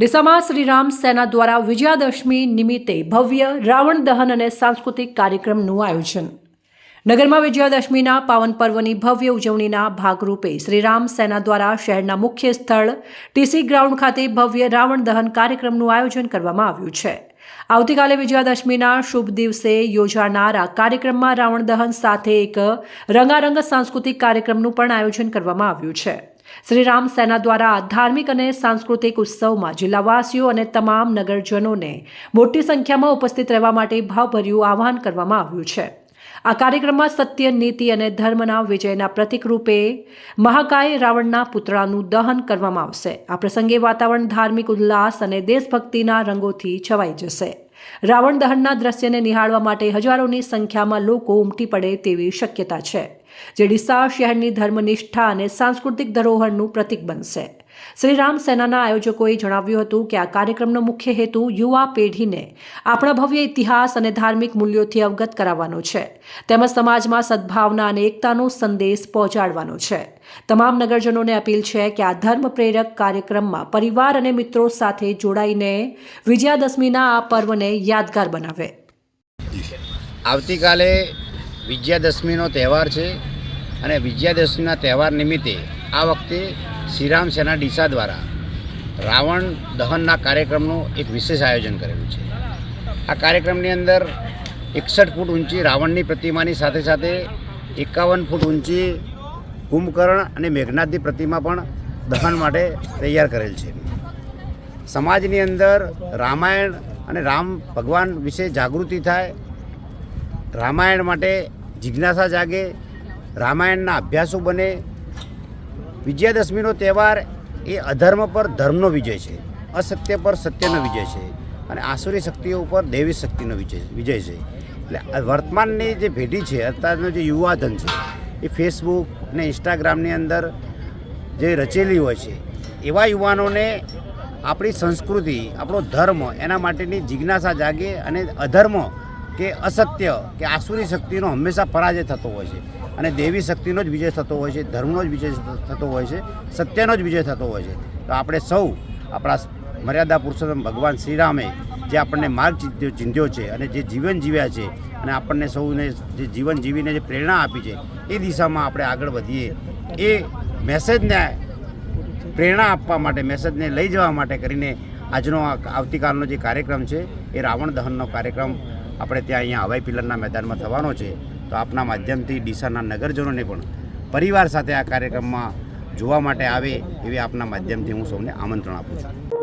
ડીસામાં શ્રીરામ સેના દ્વારા વિજયાદશમી નિમિત્તે ભવ્ય રાવણ દહન અને સાંસ્કૃતિક કાર્યક્રમનું આયોજન. નગરમાં વિજયાદશમીના પાવન પર્વની ભવ્ય ઉજવણીના ભાગરૂપે શ્રીરામ સેના દ્વારા શહેરના મુખ્ય સ્થળ, ટીસી ગ્રાઉન્ડ ખાતે ભવ્ય રાવણ દહન કાર્યક્રમનું આયોજન કરવામાં આવ્યું છે. આવતીકાલે વિજયાદશમીના શુભ દિવસે યોજાનાર કાર્યક્રમમાં રાવણ દહન સાથે એક રંગારંગ સાંસ્કૃતિક કાર્યક્રમનું પણ આયોજન કરવામાં આવ્યું છે. શ્રી રામ સેના દ્વારા ધાર્મિક અને સાંસ્કૃતિક ઉત્સવમાં જિલ્લાવાસીઓ અને તમામ નગરજનોને મોટી સંખ્યામાં ઉપસ્થિત રહેવા માટે ભાવભર્યું આહ્વાન કરવામાં આવ્યું છે. આ કાર્યક્રમમાં સત્ય, નીતિ અને ધર્મના વિજયના પ્રતિકરૂપે મહાકાય રાવણના પુતળાનું દહન કરવામાં આવશે. આ પ્રસંગે વાતાવરણ ધાર્મિક ઉલ્લાસ અને દેશભક્તિના રંગોથી છવાઈ જશે. રાવણ દહનના દ્રશ્યને નિહાળવા માટે હજારોની સંખ્યામાં લોકો ઉમટી પડે તેવી શક્યતા છે, જે ડીસા શહેરની ધર્મનિષ્ઠા અને સાંસ્કૃતિક ધરોહરનું પ્રતીક બનશે. શ્રી રામ સેનાના આયોજકોએ જણાવ્યું હતું કે આ કાર્યક્રમનો મુખ્ય હેતુ યુવા પેઢીને આપણા ભવ્ય ઇતિહાસ અને ધાર્મિક મૂલ્યોથી અવગત કરાવવાનો છે. તેમજ સમાજમાં સદભાવના અને એકતાનો સંદેશ પહોંચાડવાનો છે. તમામ નગરજનોને અપીલ છે કે આ ધર્મ પ્રેરક કાર્યક્રમમાં પરિવાર અને મિત્રો સાથે જોડાઈને વિજયાદશમીના આ પર્વને યાદગાર બનાવે. આવતીકાલે વિજયાદશમીનો તહેવાર છે અને વિજયાદશમીના તહેવાર નિમિત્તે આ વખતે શ્રીરામ સેના ડીસા દ્વારા રાવણ દહનના કાર્યક્રમનું એક વિશેષ આયોજન કરેલું છે. આ કાર્યક્રમની અંદર એકસઠ ફૂટ ઊંચી રાવણની પ્રતિમાની સાથે સાથે એકાવન ફૂટ ઊંચી કુંભકર્ણ અને મેઘનાથની પ્રતિમા પણ દહન માટે તૈયાર કરેલ છે. સમાજની અંદર રામાયણ અને રામ ભગવાન વિશે જાગૃતિ થાય, રામાયણ માટે જિજ્ઞાસા જાગે, રામાયણના અભ્યાસો બને વિજયાદશમીનો તહેવાર એ અધર્મ પર ધર્મનો વિજય છે, અસત્ય પર સત્યનો વિજય છે અને આસુરી શક્તિઓ ઉપર દેવી શક્તિનો વિજય વિજય છે. એટલે વર્તમાનની જે પેઢી છે, અત્યારનો જે યુવાધન છે, એ ફેસબુક અને ઇન્સ્ટાગ્રામની અંદર જે રચેલી હોય છે, એવા યુવાનોને આપણી સંસ્કૃતિ, આપણો ધર્મ એના માટેની જિજ્ઞાસા જાગે અને અધર્મ કે અસત્ય, કે આસુરી શક્તિનો હંમેશા પરાજય થતો હોય છે. અને દેવી શક્તિનો જ વિજય થતો હોય છે, ધર્મનો જ વિજય થતો હોય છે, સત્યનો જ વિજય થતો હોય છે. તો આપણે સૌ આપણા મર્યાદા પુરુષોત્તમ ભગવાન શ્રીરામે જે આપણને માર્ગ ચીંધ્યો છે અને જે જીવન જીવ્યા છે અને આપણને સૌને જે જીવન જીવીને જે પ્રેરણા આપી છે, એ દિશામાં આપણે આગળ વધીએ. એ મેસેજને પ્રેરણા આપવા માટે મેસેજને લઈ જવા માટે કરીને આજનો આવતીકાલનો જે કાર્યક્રમ છે, એ રાવણ દહનનો કાર્યક્રમ આપણે ત્યાં અહીંયા હવાઈ પિલરના મેદાનમાં થવાનો છે, તો આપના માધ્યમથી ડીસાના નગરજનોને પણ પરિવાર સાથે આ કાર્યક્રમમાં જોવા માટે આવે એવી આપના માધ્યમથી હું સૌને આમંત્રણ આપું છું.